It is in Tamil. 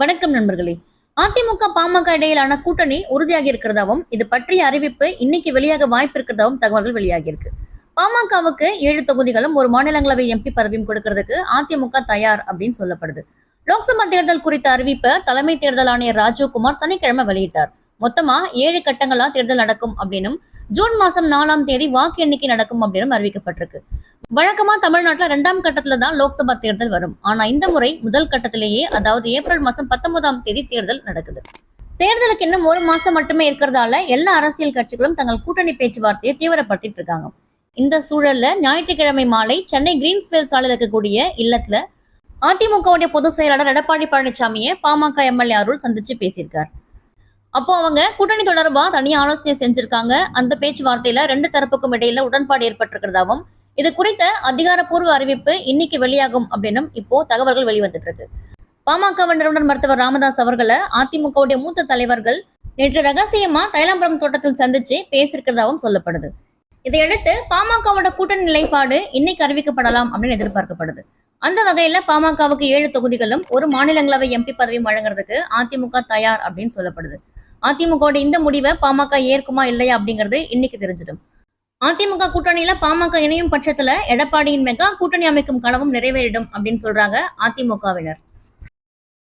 வணக்கம் நண்பர்களே. அதிமுக பாமக இடையிலான கூட்டணி உறுதியாகி இருக்கிறதாவும் இது பற்றிய அறிவிப்பு இன்னைக்கு வெளியாக வாய்ப்பு இருக்கிறதாவும் தகவல்கள் வெளியாகி இருக்கு பாமகவுக்கு ஏழு தொகுதிகளும் ஒரு மாநிலங்களவை எம்பி பதவியும் கொடுக்கறதுக்கு அதிமுக தயார் அப்படின்னு சொல்லப்படுது. லோக்சபா தேர்தல் குறித்த அறிவிப்பை தலைமை தேர்தல் ஆணையர் ராஜீவ்குமார் சனிக்கிழமை வெளியிட்டார். மொத்தமா ஏழு கட்டங்களா தேர்தல் நடக்கும் அப்படின்னும் ஜூன் மாசம் நாலாம் தேதி வாக்கு எண்ணிக்கை நடக்கும் அப்படின்னு அறிவிக்கப்பட்டிருக்கு. வழக்கமா தமிழ்நாட்டுல ரெண்டாம் கட்டத்துல தான் லோக்சபா தேர்தல் வரும். ஆனா இந்த முறை முதல் கட்டத்திலேயே அதாவது ஏப்ரல் மாசம் பத்தொன்பதாம் தேதி தேர்தல் நடக்குது. தேர்தலுக்கு இன்னும் ஒரு மாசம் மட்டுமே இருக்கிறதால எல்லா அரசியல் கட்சிகளும் தங்கள் கூட்டணி பேச்சுவார்த்தையை தீவிரப்படுத்திட்டு இருக்காங்க. இந்த சூழல்ல ஞாயிற்றுக்கிழமை மாலை சென்னை கிரீன்ஸ்வேல் சாலையில் இருக்கக்கூடிய இல்லத்துல அதிமுகவுடைய பொதுச் செயலாளர் எடப்பாடி பழனிசாமியை பாமக எம்எல்ஏ அருள் சந்திச்சு பேசியிருக்கார். அப்போ அவங்க கூட்டணி தொடர்பா தனி ஆலோசனை செஞ்சிருக்காங்க. அந்த பேச்சுவார்த்தையில ரெண்டு தரப்புக்கும் இடையில உடன்பாடு ஏற்பட்டிருக்கிறதாவும் இது குறித்த அதிகாரப்பூர்வ அறிவிப்பு இன்னைக்கு வெளியாகும் அப்படின்னும் இப்போ தகவல்கள் வெளிவந்துட்டு இருக்கு பாமக நிறுவனர் மருத்துவர் ராமதாஸ் அவர்களை அதிமுகவுடைய மூத்த தலைவர்கள் நேற்று ரகசியமா தைலாம்பரம் தோட்டத்தில் சந்திச்சு பேசியிருக்கிறதாவும் சொல்லப்படுது. இதையடுத்து பாமகவோட கூட்டணி நிலைப்பாடு இன்னைக்கு அறிவிக்கப்படலாம் அப்படின்னு எதிர்பார்க்கப்படுது. அந்த வகையில பாமகவுக்கு ஏழு தொகுதிகளும் ஒரு மாநிலங்களவை எம்பி பதவியும் வழங்குறதுக்கு அதிமுக தயார் அப்படின்னு சொல்லப்படுது. அதிமுகவோட இந்த முடிவை பாமக ஏற்குமா இல்லையா அப்படிங்கிறது இன்னைக்கு தெரிஞ்சிடும். அதிமுக கூட்டணியில பாமக இணையும் பட்சத்துல எடப்பாடியின் மெகா கூட்டணி அமைக்கும் கனவும் நிறைவேறிடும் அப்படின்னு சொல்றாங்க அதிமுகவினர்.